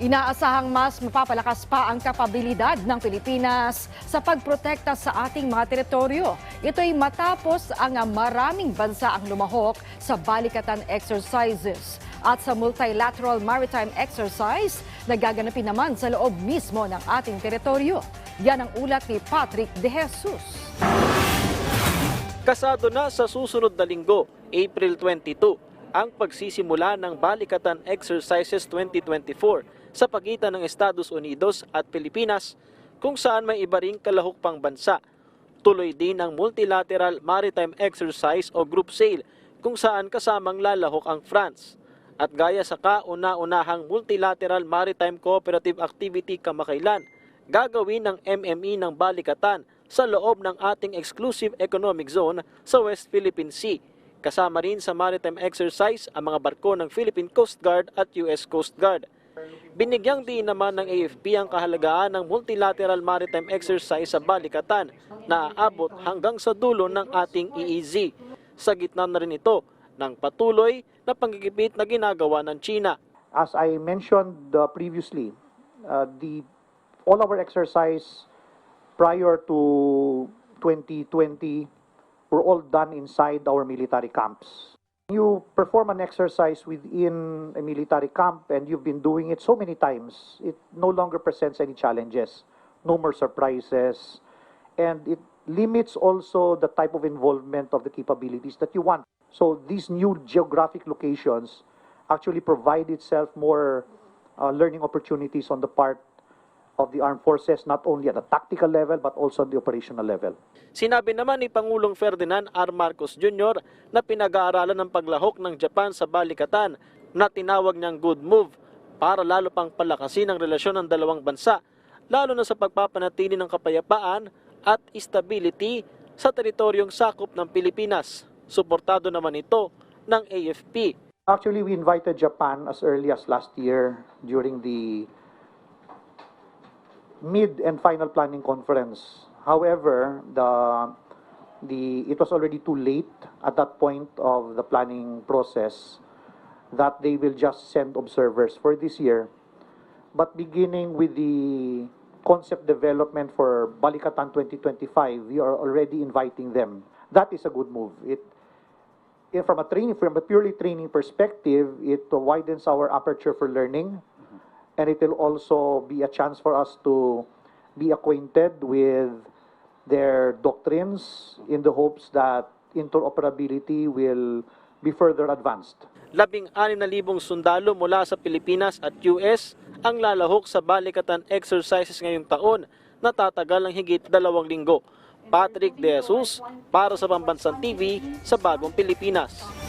Inaasahang mas mapapalakas pa ang kapabilidad ng Pilipinas sa pagprotekta sa ating mga teritoryo. Ito'y matapos ang maraming bansa ang lumahok sa balikatan exercises at sa multilateral maritime exercise na gaganapin naman sa loob mismo ng ating teritoryo. Yan ang ulat ni Patrick De Jesus. Kasado na sa susunod na linggo, April 22, ang pagsisimula ng Balikatan Exercises 2024 sa pagitan ng Estados Unidos at Pilipinas kung saan may iba ring kalahok pang bansa. Tuloy din ang Multilateral Maritime Exercise o Group SAIL kung saan kasamang lalahok ang France. At gaya sa kauna-unahang Multilateral Maritime Cooperative Activity kamakailan, gagawin ng MME ng Balikatan sa loob ng ating exclusive economic zone sa West Philippine Sea. Kasama rin sa maritime exercise ang mga barko ng Philippine Coast Guard at US Coast Guard. Binigyang din naman ng AFP ang kahalagaan ng multilateral maritime exercise sa Balikatan na aabot hanggang sa dulo ng ating EEZ. Sa gitna na rin ito ng patuloy na panggigipit na ginagawa ng China. As I mentioned uh, previously, uh, the all our exercise prior to 2020 were all done inside our military camps. You perform an exercise within a military camp and you've been doing it so many times, it no longer presents any challenges, no more surprises, and it limits also the type of involvement of the capabilities that you want. So these new geographic locations actually provide itself more uh, learning opportunities on the part of the armed forces, not only at the tactical level but also at the operational level. Sinabi naman ni Pangulong Ferdinand R. Marcos Jr. na pinag-aaralan ng paglahok ng Japan sa Balikatan na tinawag niyang good move para lalo pang palakasin ang relasyon ng dalawang bansa, lalo na sa pagpapanatili ng kapayapaan at stability sa teritoryong sakop ng Pilipinas. Suportado naman ito ng AFP. Actually, we invited Japan as early as last year during the mid and final planning conference. However, the the it was already too late at that point of the planning process that they will just send observers for this year. But beginning with the concept development for Balikatan 2025, we are already inviting them. That is a good move. It in- from a training, from a purely training perspective, it widens our aperture for learning, and it will also be a chance for us to be acquainted with their doctrines in the hopes that interoperability will be further advanced. labing anim na libong sundalo mula sa Pilipinas at US ang lalahok sa balikatan exercises ngayong taon na tatagal ng higit dalawang linggo. Patrick De Jesus para sa Pambansang TV sa Bagong Pilipinas.